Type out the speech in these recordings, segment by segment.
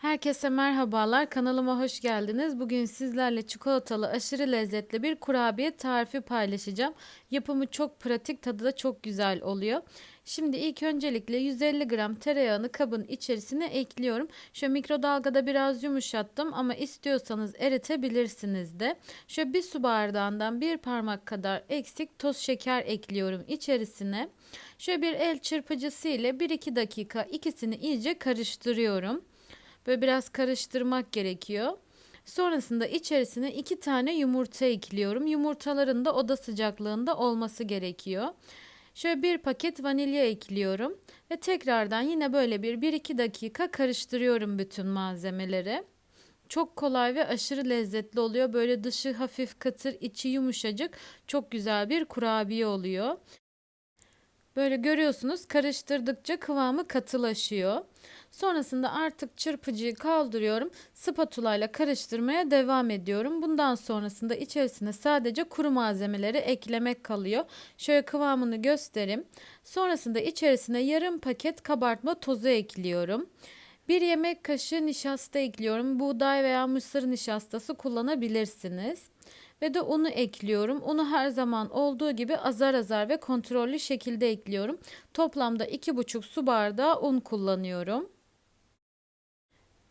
Herkese merhabalar. Kanalıma hoş geldiniz. Bugün sizlerle çikolatalı aşırı lezzetli bir kurabiye tarifi paylaşacağım. Yapımı çok pratik, tadı da çok güzel oluyor. Şimdi ilk öncelikle 150 gram tereyağını kabın içerisine ekliyorum. Şu mikrodalgada biraz yumuşattım ama istiyorsanız eritebilirsiniz de. Şöyle bir su bardağından bir parmak kadar eksik toz şeker ekliyorum içerisine. Şöyle bir el çırpıcısı ile 1-2 dakika ikisini iyice karıştırıyorum. Böyle biraz karıştırmak gerekiyor. Sonrasında içerisine iki tane yumurta ekliyorum. Yumurtaların da oda sıcaklığında olması gerekiyor. Şöyle bir paket vanilya ekliyorum ve tekrardan yine böyle bir 1-2 dakika karıştırıyorum bütün malzemeleri. Çok kolay ve aşırı lezzetli oluyor. Böyle dışı hafif katır, içi yumuşacık. Çok güzel bir kurabiye oluyor. Böyle görüyorsunuz karıştırdıkça kıvamı katılaşıyor. Sonrasında artık çırpıcıyı kaldırıyorum. Spatula ile karıştırmaya devam ediyorum. Bundan sonrasında içerisine sadece kuru malzemeleri eklemek kalıyor. Şöyle kıvamını göstereyim. Sonrasında içerisine yarım paket kabartma tozu ekliyorum. Bir yemek kaşığı nişasta ekliyorum. Buğday veya mısır nişastası kullanabilirsiniz ve de unu ekliyorum. Unu her zaman olduğu gibi azar azar ve kontrollü şekilde ekliyorum. Toplamda 2,5 su bardağı un kullanıyorum.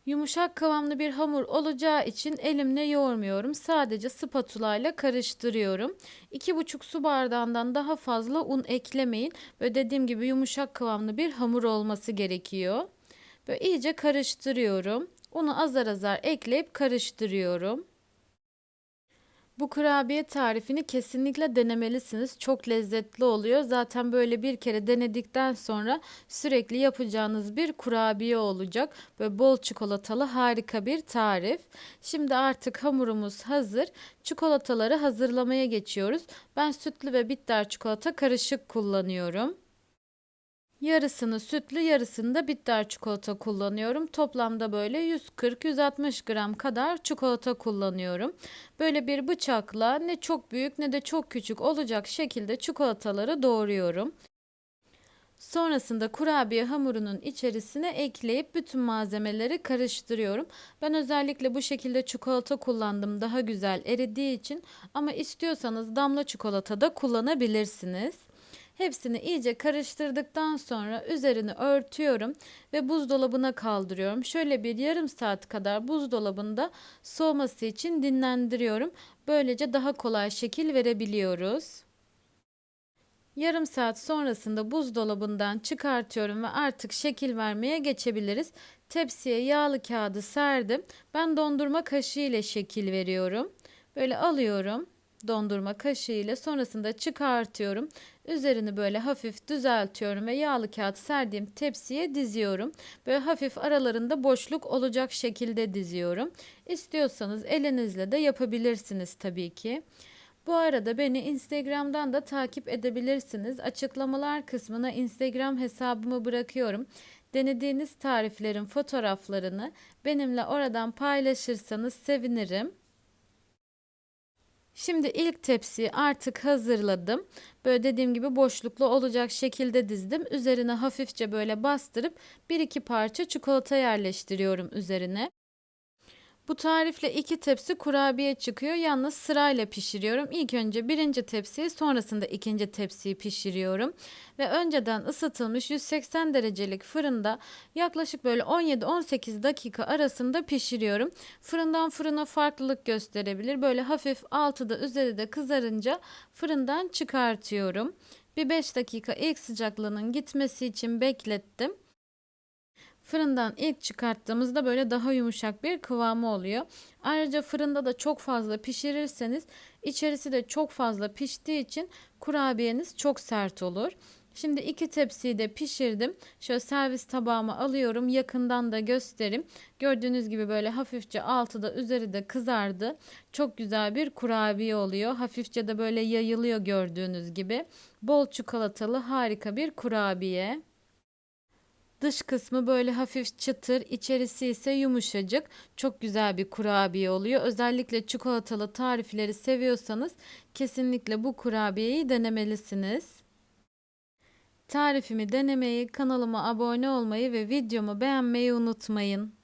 Yumuşak kıvamlı bir hamur olacağı için elimle yoğurmuyorum. Sadece spatula ile karıştırıyorum. 2,5 su bardağından daha fazla un eklemeyin. Böyle dediğim gibi yumuşak kıvamlı bir hamur olması gerekiyor. Böyle iyice karıştırıyorum. Unu azar azar ekleyip karıştırıyorum. Bu kurabiye tarifini kesinlikle denemelisiniz. Çok lezzetli oluyor. Zaten böyle bir kere denedikten sonra sürekli yapacağınız bir kurabiye olacak. Böyle bol çikolatalı harika bir tarif. Şimdi artık hamurumuz hazır. Çikolataları hazırlamaya geçiyoruz. Ben sütlü ve bitter çikolata karışık kullanıyorum. Yarısını sütlü, yarısını da bitter çikolata kullanıyorum. Toplamda böyle 140-160 gram kadar çikolata kullanıyorum. Böyle bir bıçakla ne çok büyük ne de çok küçük olacak şekilde çikolataları doğruyorum. Sonrasında kurabiye hamurunun içerisine ekleyip bütün malzemeleri karıştırıyorum. Ben özellikle bu şekilde çikolata kullandım daha güzel eridiği için ama istiyorsanız damla çikolata da kullanabilirsiniz. Hepsini iyice karıştırdıktan sonra üzerini örtüyorum ve buzdolabına kaldırıyorum. Şöyle bir yarım saat kadar buzdolabında soğuması için dinlendiriyorum. Böylece daha kolay şekil verebiliyoruz. Yarım saat sonrasında buzdolabından çıkartıyorum ve artık şekil vermeye geçebiliriz. Tepsiye yağlı kağıdı serdim. Ben dondurma kaşığı ile şekil veriyorum. Böyle alıyorum dondurma kaşığı ile sonrasında çıkartıyorum. Üzerini böyle hafif düzeltiyorum ve yağlı kağıt serdiğim tepsiye diziyorum. Böyle hafif aralarında boşluk olacak şekilde diziyorum. İstiyorsanız elinizle de yapabilirsiniz tabii ki. Bu arada beni Instagram'dan da takip edebilirsiniz. Açıklamalar kısmına Instagram hesabımı bırakıyorum. Denediğiniz tariflerin fotoğraflarını benimle oradan paylaşırsanız sevinirim. Şimdi ilk tepsiyi artık hazırladım. Böyle dediğim gibi boşluklu olacak şekilde dizdim. Üzerine hafifçe böyle bastırıp bir iki parça çikolata yerleştiriyorum üzerine. Bu tarifle iki tepsi kurabiye çıkıyor. Yalnız sırayla pişiriyorum. İlk önce birinci tepsiyi sonrasında ikinci tepsiyi pişiriyorum. Ve önceden ısıtılmış 180 derecelik fırında yaklaşık böyle 17-18 dakika arasında pişiriyorum. Fırından fırına farklılık gösterebilir. Böyle hafif altı da üzeri de kızarınca fırından çıkartıyorum. Bir 5 dakika ilk sıcaklığının gitmesi için beklettim. Fırından ilk çıkarttığımızda böyle daha yumuşak bir kıvamı oluyor. Ayrıca fırında da çok fazla pişirirseniz içerisi de çok fazla piştiği için kurabiyeniz çok sert olur. Şimdi iki tepsiyi de pişirdim. Şöyle servis tabağıma alıyorum. Yakından da göstereyim. Gördüğünüz gibi böyle hafifçe altı da üzeri de kızardı. Çok güzel bir kurabiye oluyor. Hafifçe de böyle yayılıyor gördüğünüz gibi. Bol çikolatalı harika bir kurabiye. Dış kısmı böyle hafif çıtır, içerisi ise yumuşacık. Çok güzel bir kurabiye oluyor. Özellikle çikolatalı tarifleri seviyorsanız kesinlikle bu kurabiyeyi denemelisiniz. Tarifimi denemeyi, kanalıma abone olmayı ve videomu beğenmeyi unutmayın.